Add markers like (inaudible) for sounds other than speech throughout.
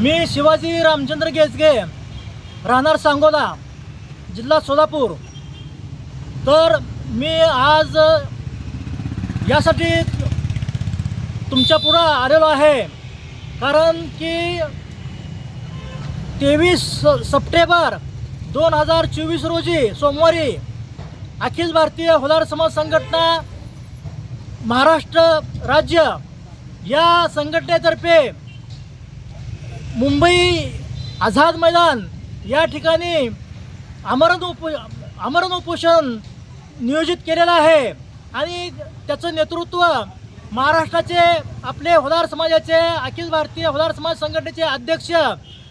मी शिवाजी रामचंद्र गेजगे राहणार सांगोला जिल्हा सोलापूर. तर मी आज यासाठी तुमच्या पुढं आलेलो आहे. कारण की तेवीस सप्टेंबर दोन हजार चोवीस रोजी सोमवारी अखिल भारतीय होलार समाज संघटना महाराष्ट्र राज्य या संघटनेतर्फे मुंबई आझाद मैदान या ठिकाणी आमरण उप आमरण उपोषण नियोजित केलेलं आहे. आणि त्याचं नेतृत्व महाराष्ट्राचे आपले होदार समाजाचे अखिल भारतीय होदार समाज संघटनेचे अध्यक्ष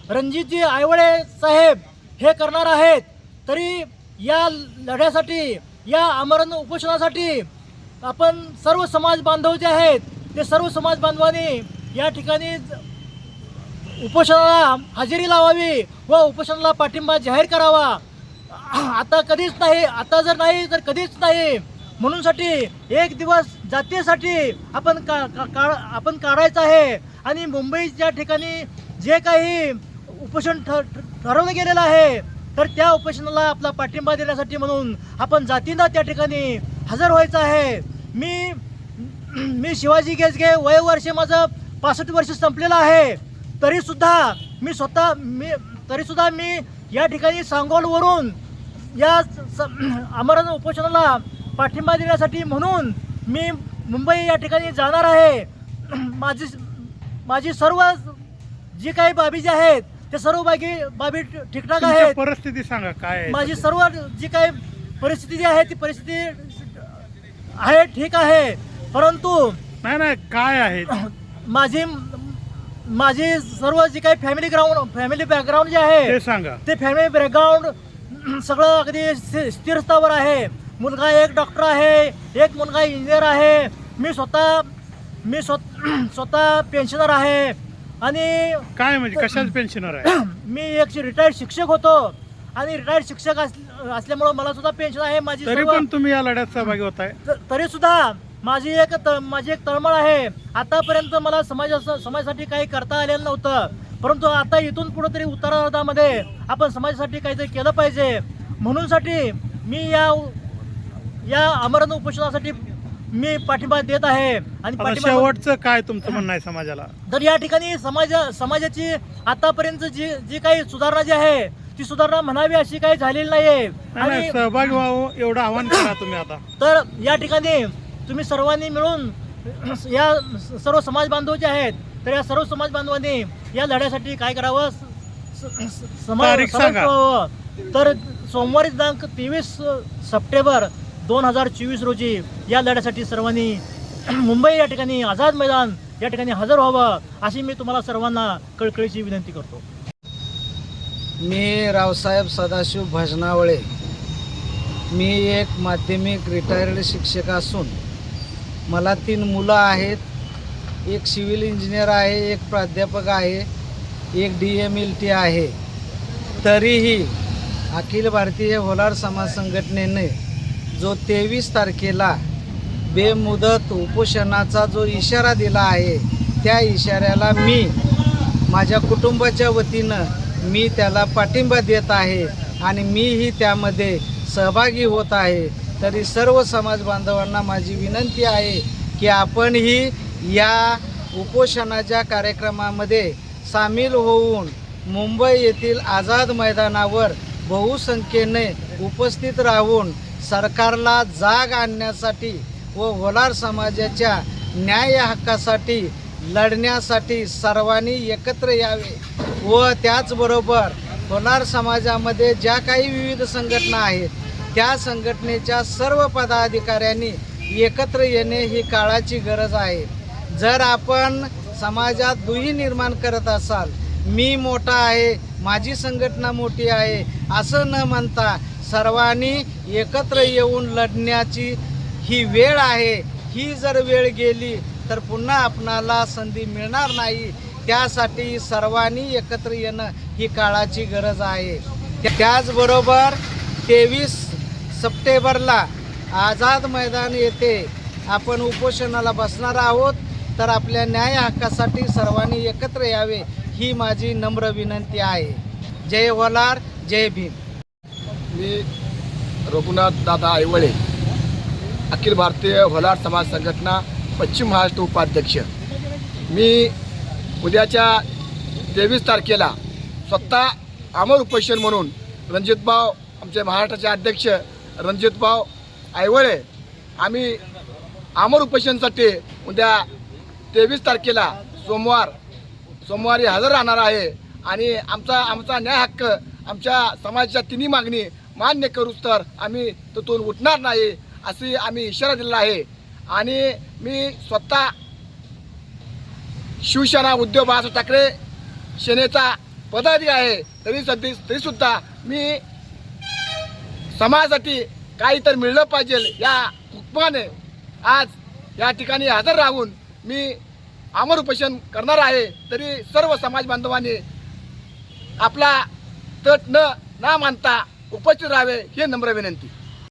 रणजितजी आयवळे साहेब हे करणार आहेत. तरी या लढ्यासाठी या आमरण उपोषणासाठी आपण सर्व समाज बांधव जे आहेत ते सर्व समाज बांधवांनी या ठिकाणी उपोषणाला हजेरी लावावी व उपोषणाला पाठिंबा जाहीर करावा. आता कधीच नाही आता जर नाही तर कधीच नाही. म्हणूनसाठी एक दिवस जातीसाठी आपण का का- का- आपण काढायचं आहे. आणि मुंबईच्या ठिकाणी जे काही उपोषण ठ ठरवलं गेलेलं आहे तर त्या उपोषणाला आपला पाठिंबा देण्यासाठी म्हणून आपण जातींना त्या ठिकाणी हजर व्हायचं आहे. मी मी शिवाजी गेजगे वय वर्ष माझं पासष्ट वर्ष संपलेलं आहे. तरीसुद्धा मी स्वतः मी तरीसुद्धा मी या ठिकाणी सांगोलवरून या आमरण उपोषणाला पाठिंबा देण्यासाठी म्हणून मी मुंबई या ठिकाणी जाणार आहे. (clears throat) माझी माझी सर्व जी काही बाबी जे आहेत ते सर्व बाबी बाबी ठीकठाक आहेत. परिस्थिती सांगा काय माझी सर्व जी काही परिस्थिती जी आहे ती परिस्थिती आहे ठीक आहे. परंतु नाही नाही काय आहे? (clears throat) माझी माझी सर्व जी काही फॅमिली ग्राउंड फॅमिली बॅकग्राऊंड जे आहे ते सांगा. ते फॅमिली बॅकग्राऊंड (clears throat) सगळं अगदी स्थि- स्थिर स्तरावर आहे. मुलगा एक डॉक्टर आहे एक मुलगा इंजिनियर आहे. मी स्वतः मी स्व (clears throat) स्वतः पेन्शनर आहे. आणि काय म्हणजे कशाच पेन्शनर आहे? (clears throat) मी एक रिटायर्ड शिक्षक होतो. आणि रिटायर्ड शिक्षक असल्या- असल्यामुळं मला सुद्धा पेन्शन आहे. माझी तरी सर्व पण तुम्ही या लढ्यात सहभागी होताय. तरी सुद्धा माझी एक त- माझी एक तळमळ आहे. आतापर्यंत मला समाजा समाजासाठी काही करता आलेलं नव्हतं. परंतु आता इथून पुढे तरी उत्तरार्धामध्ये आपण समाजासाठी काहीतरी केलं पाहिजे. म्हणूनसाठी मी या या आमरण उपोषणासाठी मी पाठिंबा देत आहे. आणि शेवटचं काय तुमचं म्हणणं आहे समाजाला? तर या ठिकाणी समाज समाजाची आतापर्यंत जी जी काही सुधारणा जी आहे ती सुधारणा म्हणावी अशी काही झालेली नाहीये. नाही, आणि सहभागी व्हावं एवढं आव्हान करा तुम्ही आता. तर या ठिकाणी तुम्ही सर्वांनी मिळून (clears throat) या सर्व समाज बांधव जे आहेत तर या सर्व समाज बांधवांनी या लढ्यासाठी काय करावं? समाज. तर सोमवारी दिनांक तेवीस सप्टेंबर दोन हजार चोवीस रोजी या लढ्यासाठी सर्वांनी (clears throat) मुंबई या ठिकाणी आझाद मैदान या ठिकाणी हजर व्हावं अशी मी तुम्हाला सर्वांना कळकळीची विनंती करतो. मी रावसाहेब सदाशिव भजनावळे. मी एक माध्यमिक रिटायर्ड शिक्षक असून मला तीन मुलं आहेत. एक सिव्हिल इंजिनियर आहे एक प्राध्यापक आहे एक डी एम एल टी आहे. तरीही अखिल भारतीय होलार समाज संघटनेने जो तेवीस तारखेला बेमुदत उपोषणाचा जो इशारा दिला आहे त्या इशाऱ्याला मी माझ्या कुटुंबाच्या वतीनं मी त्याला पाठिंबा देत आहे आणि मीही त्यामध्ये सहभागी होत आहे. तरी सर्व समाज बांधवांना माझी विनंती आहे की आपणही या उपोषणाच्या कार्यक्रमामध्ये सामील होऊन मुंबई येथील आझाद मैदानावर बहुसंख्येने उपस्थित राहून सरकारला जाग आणण्यासाठी व होलार समाजाच्या न्याय हक्कासाठी लढण्यासाठी सर्वांनी एकत्र यावे व त्याचबरोबर होलार समाजामध्ये ज्या काही विविध संघटना आहेत त्या संघटनेच्या सर्व पदाधिकाऱ्यांनी एकत्र येणे ही काळाची गरज आहे. जर आपण समाजात दुही निर्माण करत असाल मी मोठा आहे माझी संघटना मोठी आहे असं न म्हणता सर्वांनी एकत्र येऊन लढण्याची ही वेळ आहे. ही जर वेळ गेली तर पुन्हा आपणाला संधी मिळणार नाही. त्यासाठी सर्वांनी एकत्र येणं ही काळाची गरज आहे. त्या- त्याचबरोबर तेवीस सप्टेंबरला आझाद मैदान येथे आपण उपोषणाला बसणार आहोत. तर आपल्या न्याय हक्कासाठी सर्वांनी एकत्र यावे ही माझी नम्र विनंती आहे. जय वलार जय भीम. मी रघुनाथ दादा ऐवळे अखिल भारतीय होलार समाज संघटना पश्चिम महाराष्ट्र उपाध्यक्ष. मी उद्याच्या तेवीस तारखेला स्वतः अमर उपोषण म्हणून रणजितभाव आमचे महाराष्ट्राचे अध्यक्ष रणजितभाऊ आयवळे आम्ही अमर उपोषणसाठी उद्या तेवीस तारखेला सोमवार सोमवारी हजर राहणार आहे. आणि आमचा आमचा न्याय हक्क आमच्या समाजाच्या तिन्ही मागणी मान्य करूच तर आम्ही तिथून उठणार नाही अशी आम्ही इशारा दिलेला आहे. आणि मी स्वतः शिवसेना उद्धव बाळासाहेब ठाकरे सेनेचा पदाधिकारी आहे तरी सध्या तरीसुद्धा मी समाजासाठी काही तर मिळलं पाहिजे या हुकमाने आज या ठिकाणी हजर राहून मी अमर उपोषण करणार आहे. तरी सर्व समाज बांधवांनी आपला तट न ना मानता उपस्थित राहावे ही नम्र विनंती.